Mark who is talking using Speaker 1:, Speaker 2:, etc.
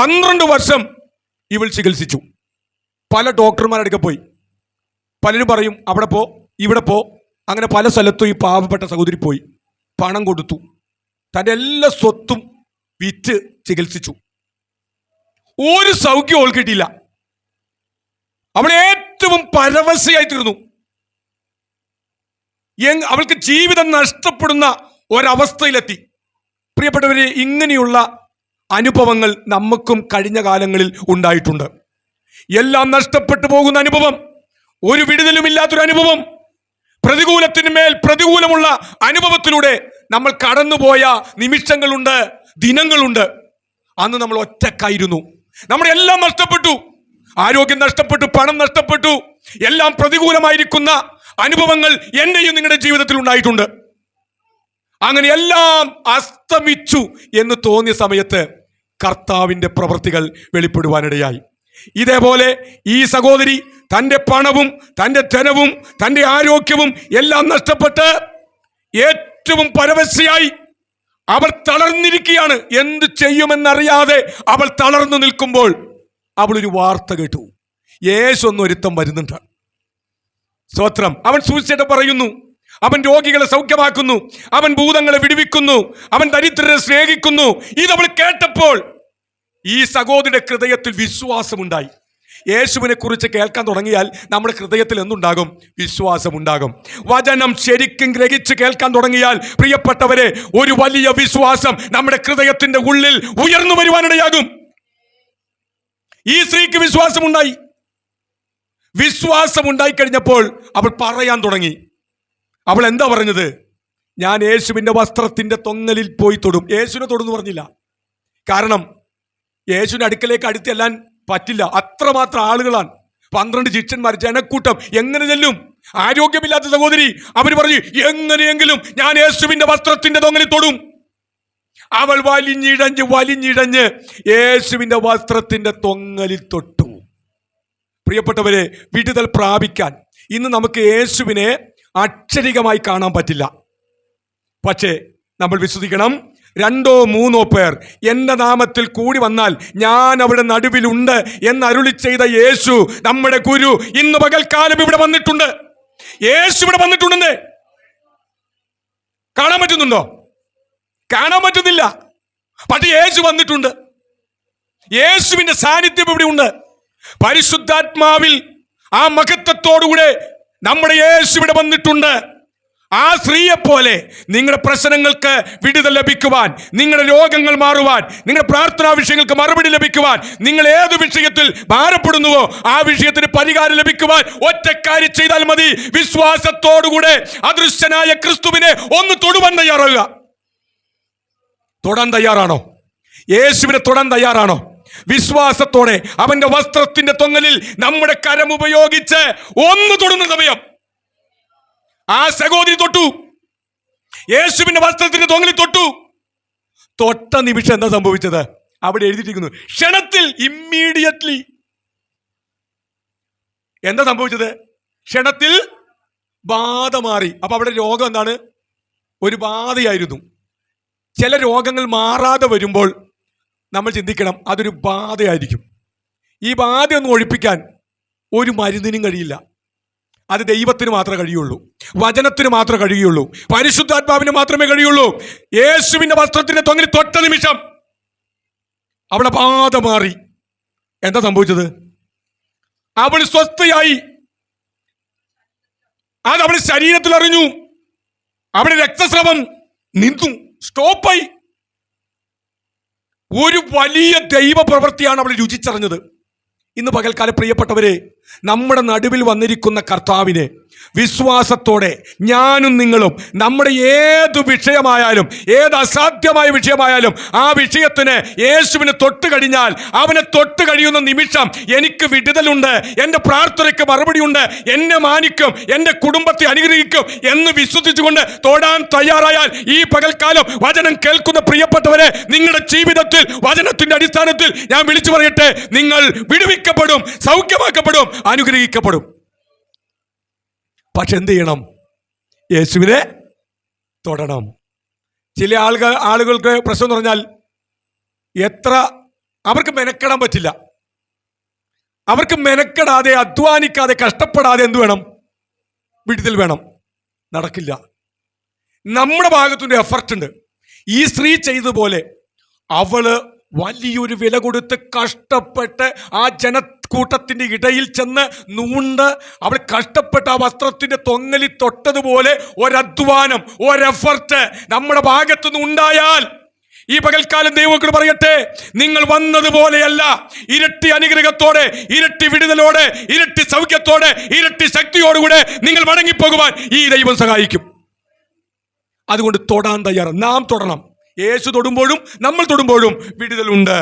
Speaker 1: പന്ത്രണ്ട് വർഷം ഇവൾ ചികിത്സിച്ചു. പല ഡോക്ടർമാരടുക്കെ പോയി. പലരും പറയും അവിടെ പോ ഇവിടെ പോ. അങ്ങനെ പല സ്ഥലത്തും ഈ പാവപ്പെട്ട സഹോദരി പോയി. പണം കൊടുത്തു. തന്റെ എല്ലാ സ്വത്തും വിറ്റ് ചികിത്സിച്ചു. ഒരു സൗഖ്യം ഓൾ കിട്ടിയില്ല. അവൾ ഏറ്റവും പരവശയായി തീർന്നു. അവൾക്ക് ജീവിതം നഷ്ടപ്പെടുന്ന ഒരവസ്ഥയിലെത്തി. പ്രിയപ്പെട്ടവരെ ഇങ്ങനെയുള്ള അനുഭവങ്ങൾ നമുക്കും കഴിഞ്ഞ കാലങ്ങളിൽ ഉണ്ടായിട്ടുണ്ട്. എല്ലാം നഷ്ടപ്പെട്ടു പോകുന്ന അനുഭവം ഒരു വിടുതലുമില്ലാത്തൊരു അനുഭവം പ്രതികൂലത്തിന് മേൽ പ്രതികൂലമുള്ള അനുഭവത്തിലൂടെ നമ്മൾ കടന്നുപോയ നിമിഷങ്ങളുണ്ട് ദിനങ്ങളുണ്ട്. അന്ന് നമ്മൾ ഒറ്റക്കായിരുന്നു. നമ്മുടെ എല്ലാം നഷ്ടപ്പെട്ടു. ആരോഗ്യം നഷ്ടപ്പെട്ടു പണം നഷ്ടപ്പെട്ടു. എല്ലാം പ്രതികൂലമായിരിക്കുന്ന അനുഭവങ്ങൾ എന്നെയും നിങ്ങളുടെ ജീവിതത്തിൽ ഉണ്ടായിട്ടുണ്ട്. അങ്ങനെ എല്ലാം അസ്തമിച്ചു എന്ന് തോന്നിയ സമയത്ത് കർത്താവിന്റെ പ്രവൃത്തികൾ വെളിപ്പെടുവാനിടയായി. ഇതേപോലെ ഈ സഹോദരി തന്റെ പണവും തന്റെ ധനവും തന്റെ ആരോഗ്യവും എല്ലാം നഷ്ടപ്പെട്ട് ഏറ്റവും പരവശയായി അവൾ തളർന്നിരിക്കുകയാണ്. എന്ത് ചെയ്യുമെന്നറിയാതെ അവൾ തളർന്നു നിൽക്കുമ്പോൾ അവൾ ഒരു വാർത്ത കേട്ടു. യേശു എന്നൊരുത്തം വരുന്നുണ്ട്. സ്തോത്രം. അവൻ സൂചിച്ചിട്ട് പറയുന്നു അവൻ രോഗികളെ സൗഖ്യമാക്കുന്നു. അവൻ ഭൂതങ്ങളെ വിടുവിക്കുന്നു. അവൻ ദരിദ്രരെ സ്നേഹിക്കുന്നു. ഇത് അവൾ കേട്ടപ്പോൾ ഈ സഹോദരിയുടെ ഹൃദയത്തിൽ വിശ്വാസമുണ്ടായി. യേശുവിനെ കുറിച്ച് കേൾക്കാൻ തുടങ്ങിയാൽ നമ്മുടെ ഹൃദയത്തിൽ എന്തുണ്ടാകും? വിശ്വാസമുണ്ടാകും. വചനം ശരിക്കും ഗ്രഹിച്ച് കേൾക്കാൻ തുടങ്ങിയാൽ പ്രിയപ്പെട്ടവരെ ഒരു വലിയ വിശ്വാസം നമ്മുടെ ഹൃദയത്തിന്റെ ഉള്ളിൽ ഉയർന്നു വരുവാനിടയാകും. ഈ സ്ത്രീക്ക് വിശ്വാസമുണ്ടായി. വിശ്വാസം ഉണ്ടായിക്കഴിഞ്ഞപ്പോൾ അവൾ പറയാൻ തുടങ്ങി. അവൾ എന്താ പറഞ്ഞത്? ഞാൻ യേശുവിന്റെ വസ്ത്രത്തിന്റെ തൊങ്ങലിൽ പോയി തൊടും. യേശുവിനെ തൊടുന്ന് പറഞ്ഞില്ല. കാരണം യേശുവിന്റെ അടുക്കലേക്ക് അടുത്തെല്ലാൻ പറ്റില്ല. അത്രമാത്രം ആളുകളാണ്. പന്ത്രണ്ട് ശിഷ്യന്മാർ ജനക്കൂട്ടം എങ്ങനെ ചെല്ലും? ആരോഗ്യമില്ലാത്ത സഹോദരി അവർ പറഞ്ഞു എങ്ങനെയെങ്കിലും ഞാൻ യേശുവിന്റെ വസ്ത്രത്തിന്റെ തൊങ്ങലിൽ തൊടും. അവൾ വലിഞ്ഞിഴഞ്ഞ് വലിഞ്ഞിഴഞ്ഞ് യേശുവിന്റെ വസ്ത്രത്തിന്റെ തൊങ്ങലിൽ തൊട്ടു. പ്രിയപ്പെട്ടവരെ വിടുതൽ പ്രാപിക്കാൻ ഇന്ന് നമുക്ക് യേശുവിനെ അക്ഷരികമായി കാണാൻ പറ്റില്ല. പക്ഷേ നമ്മൾ വിശ്വസിക്കണം. രണ്ടോ മൂന്നോ പേർ എന്റെ നാമത്തിൽ കൂടി വന്നാൽ ഞാൻ അവിടെ നടുവിലുണ്ട് എന്ന് അരുളി ചെയ്ത യേശു നമ്മുടെ ഗുരു ഇന്ന് പകൽക്കാലം ഇവിടെ വന്നിട്ടുണ്ട്. യേശു ഇവിടെ വന്നിട്ടുണ്ടെന്ന് കാണാൻ പറ്റുന്നുണ്ടോ? കാണാൻ പറ്റുന്നില്ല. പക്ഷെ യേശു വന്നിട്ടുണ്ട്. യേശുവിന്റെ സാന്നിധ്യം ഇവിടെ ഉണ്ട് പരിശുദ്ധാത്മാവിൽ ആ മഹത്വത്തോടുകൂടെ നമ്മുടെ യേശു ഇവിടെ വന്നിട്ടുണ്ട്. ആ സ്ത്രീയെ പോലെ നിങ്ങളുടെ പ്രശ്നങ്ങൾക്ക് വിടുതൽ ലഭിക്കുവാൻ നിങ്ങളുടെ രോഗങ്ങൾ മാറുവാൻ നിങ്ങളുടെ പ്രാർത്ഥനാ വിഷയങ്ങൾക്ക് മറുപടി ലഭിക്കുവാൻ നിങ്ങൾ ഏത് വിഷയത്തിൽ ഭാരപ്പെടുന്നുവോ ആ വിഷയത്തിന് പരിഹാരം ലഭിക്കുവാൻ ഒറ്റ കാര്യം ചെയ്താൽ മതി. വിശ്വാസത്തോടുകൂടെ അദൃശ്യനായ ക്രിസ്തുവിനെ ഒന്ന് തൊടുവാൻ തയ്യാറാകുക തൊടാൻ തയ്യാറാണോ? യേശുവിനെ തൊടാൻ തയ്യാറാണോ? വിശ്വാസത്തോടെ അവന്റെ വസ്ത്രത്തിന്റെ തൊങ്ങലിൽ നമ്മുടെ കരം ഉപയോഗിച്ച് ഒന്ന് തൊടുന്ന സമയം. ആ സഹോദരി തൊട്ടു. യേശുവിന്റെ വസ്ത്രത്തിന്റെ തൊങ്ങലിൽ തൊട്ടു. തൊട്ട നിമിഷം എന്താ സംഭവിച്ചത്? അവിടെ എഴുതിയിരിക്കുന്നു ക്ഷണത്തിൽ ഇമ്മീഡിയറ്റ്ലി എന്താ സംഭവിച്ചത്? ക്ഷണത്തിൽ ബാധ മാറി. അപ്പൊ അവിടെ രോഗം എന്താണ്? ഒരു ബാധയായിരുന്നു. ചില രോഗങ്ങൾ മാറാതെ വരുമ്പോൾ നമ്മൾ ചിന്തിക്കണം അതൊരു ബാധയായിരിക്കും. ഈ ബാധ ഒന്ന് ഒഴിപ്പിക്കാൻ ഒരു മരുന്നിനും കഴിയില്ല. അത് ദൈവത്തിന് മാത്രമേ കഴിയുള്ളൂ. വചനത്തിന് മാത്രമേ കഴിയുള്ളൂ. പരിശുദ്ധാത്മാവിന് മാത്രമേ കഴിയുള്ളൂ. യേശുവിന്റെ വസ്ത്രത്തിന്റെ തൊങ്ങിൽ തൊട്ട നിമിഷം അവളെ ബാധ മാറി. എന്താ സംഭവിച്ചത്? അവൾ സ്വസ്ഥയായി. അത് ശരീരത്തിൽ അറിഞ്ഞു അവിടെ രക്തസ്രവം നിന്നു. സ്റ്റോപ്പായി ഒരു വലിയ ദൈവ പ്രവൃത്തിയാണ് അവൾ രുചിച്ചറിഞ്ഞത്. ഇന്ന് പകൽക്കാല പ്രിയപ്പെട്ടവരെ നമ്മുടെ നടുവിൽ വന്നിരിക്കുന്ന കർത്താവിനെ വിശ്വാസത്തോടെ ഞാനും നിങ്ങളും നമ്മുടെ ഏത് വിഷയമായാലും ഏത് അസാധ്യമായ വിഷയമായാലും ആ വിഷയത്തിന് യേശുവിനെ തൊട്ട് കഴിഞ്ഞാൽ അവനെ തൊട്ട് കഴിയുന്ന നിമിഷം എനിക്ക് വിടുതലുണ്ട് എന്റെ പ്രാർത്ഥനയ്ക്ക് മറുപടിയുണ്ട് എന്നെ മാനിക്കും എന്റെ കുടുംബത്തെ അനുഗ്രഹിക്കും എന്ന് വിശ്വസിച്ചുകൊണ്ട് തൊടാൻ തയ്യാറായാൽ ഈ പകൽക്കാലം വചനം കേൾക്കുന്ന പ്രിയപ്പെട്ടവരെ നിങ്ങളുടെ ജീവിതത്തിൽ വചനത്തിന്റെ അടിസ്ഥാനത്തിൽ ഞാൻ വിളിച്ചു പറയട്ടെ നിങ്ങൾ വിടുവിക്കപ്പെടും സൗഖ്യമാക്കപ്പെടും അനുഗ്രഹിക്കപ്പെടും. പക്ഷെ എന്ത് ചെയ്യണം? യേശുവിനെ തൊടണം. ചില ആളുകൾ ആളുകൾക്ക് പ്രശ്നം എന്ന് പറഞ്ഞാൽ എത്ര അവർക്ക് മെനക്കെടാൻ പറ്റില്ല. അവർക്ക് മെനക്കെടാതെ അധ്വാനിക്കാതെ കഷ്ടപ്പെടാതെ എന്ത് വേണം? വിടുതൽ വേണം. നടക്കില്ല. നമ്മുടെ ഭാഗത്തുനിന്ന് എഫർട്ട് ഉണ്ട്. ഈ സ്ത്രീ ചെയ്തതുപോലെ അവൾ വലിയൊരു വില കൊടുത്ത് കഷ്ടപ്പെട്ട് ആ ജനക്കൂട്ടത്തിന്റെ ഇടയിൽ ചെന്ന് നൂണ്ട് അവൾ കഷ്ടപ്പെട്ട ആ വസ്ത്രത്തിന്റെ തൊങ്ങലി തൊട്ടതുപോലെ ഒരധ്വാനം ഒരെഫർട്ട് നമ്മുടെ ഭാഗത്തുനിന്ന് ഉണ്ടായാൽ ഈ പകൽക്കാലം ദൈവങ്ങൾ പറയട്ടെ നിങ്ങൾ വന്നതുപോലെയല്ല ഇരട്ടി അനുഗ്രഹത്തോടെ ഇരട്ടി വിടുതലോടെ ഇരട്ടി സൗഖ്യത്തോടെ ഇരട്ടി ശക്തിയോടുകൂടെ നിങ്ങൾ മടങ്ങിപ്പോകുവാൻ ഈ ദൈവം സഹായിക്കും. അതുകൊണ്ട് തൊടാൻ തയ്യാറ് നാം തൊടണം. യേശു തൊടുമ്പോഴും നമ്മൾ തൊടുമ്പോഴും വിടുതലുണ്ട്.